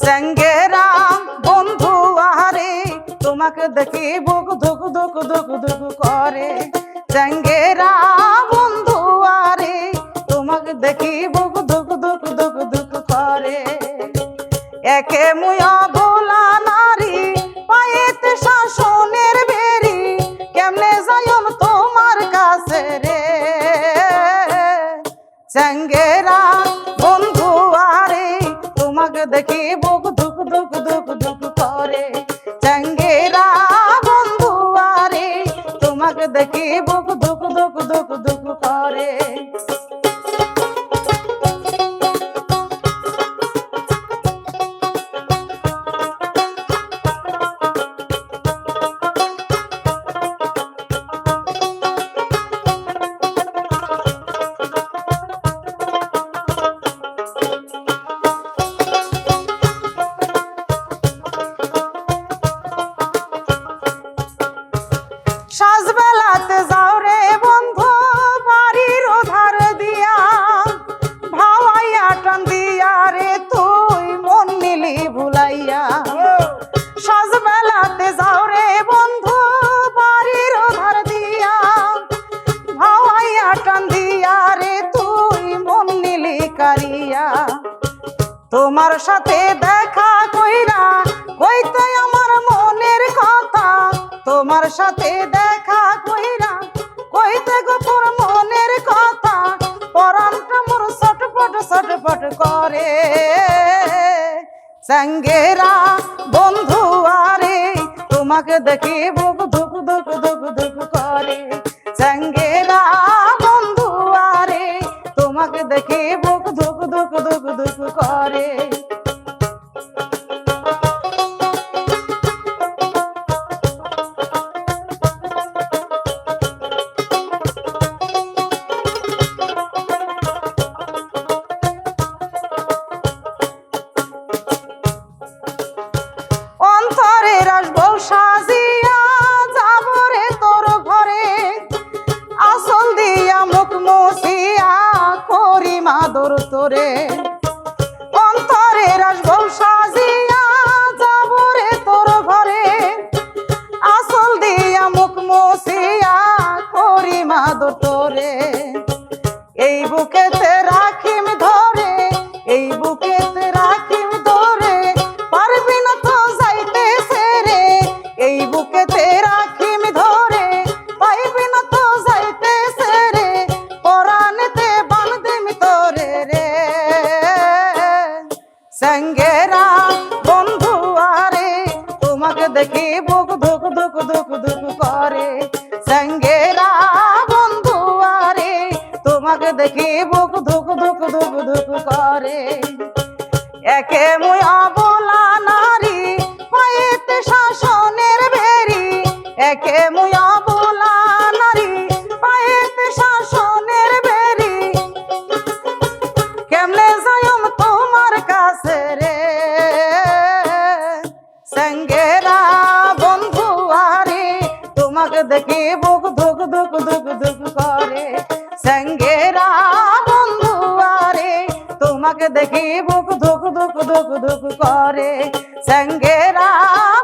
সঙ্গেরা বন্ধু আহারে তোমাকে দেখি বুক ধুক ধুক ধুক ধুক করে সঙ্গেরা বন্ধু আরে তোমাকে দেখি বুক ধুক ধুক ধুক ধুক করে একে মুয়া ভোলা নারী পায়েতে শাসনের বেরি কেমনে যাইম তোমার কাছে রে বন্ধু তোমার সাথে দেখা কইরা কইতে আমার মনের কথা। তোমার সাথে দেখা কইরা কইতে গোপর মনের কথা। পরানটা মোর ছটপট ছটপট করে। সঙ্গেরা বন্ধু, আরে, তোমাকে দেখি বুক ধুক ধুক ধুক ধুক করে। সঙ্গেরা বন্ধু, আরে, তোমাকে দেখি বুক ধুক ধুক ধুক করে। সাজিয়া তোরে সঙ্গেরা বন্ধু আরে, তোমাকে দেখি বুক ধুক ধুক ধুক ধুক করে। সঙ্গেরা বন্ধু আরে, তোমাকে দেখি বুক ধুক ধুক ধুক ধুক করে। একে মুয়া বলা বুক ধুক ধুক ধুক ধুক করে। বন্ধু আরে তোমাকে দেখি বুক ধুক ধুক ধুক ধুক করে। সঙ্গেরা বন্ধু